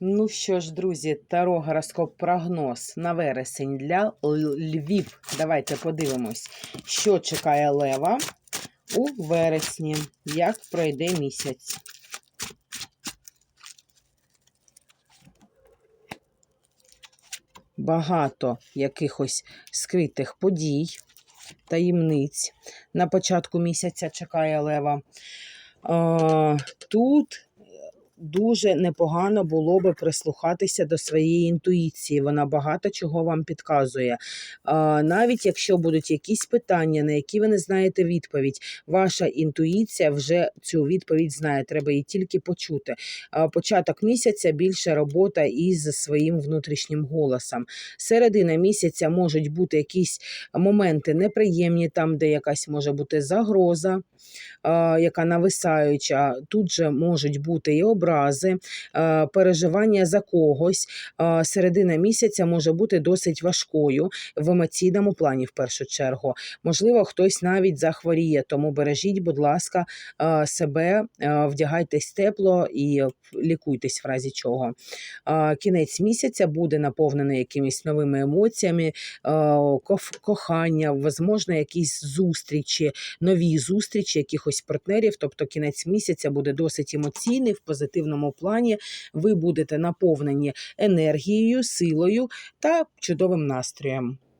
Ну що ж, друзі, таро гороскоп прогноз на вересень для Львів. Давайте подивимось, що чекає Лева у вересні, як пройде місяць. Багато якихось скритих подій, таємниць на початку місяця чекає Лева. Тут дуже непогано було би прислухатися до своєї інтуїції. Вона багато чого вам підказує. Навіть якщо будуть якісь питання, на які ви не знаєте відповідь, ваша інтуїція вже цю відповідь знає. Треба її тільки почути. Початок місяця більше робота із своїм внутрішнім голосом. Середина місяця можуть бути якісь моменти неприємні, там, де якась може бути загроза, яка нависаюча. Тут же можуть бути і образи, а, переживання за когось. Середина місяця може бути досить важкою в емоційному плані, в першу чергу. Можливо, хтось навіть захворіє, тому бережіть, будь ласка, себе, вдягайтесь тепло і лікуйтесь в разі чого. Кінець місяця буде наповнений якимись новими емоціями, кохання, можливо, якісь зустрічі, нові зустрічі якихось партнерів. Тобто кінець місяця буде досить емоційний в позитивному плані. Ви будете наповнені енергією, силою та чудовим настроєм.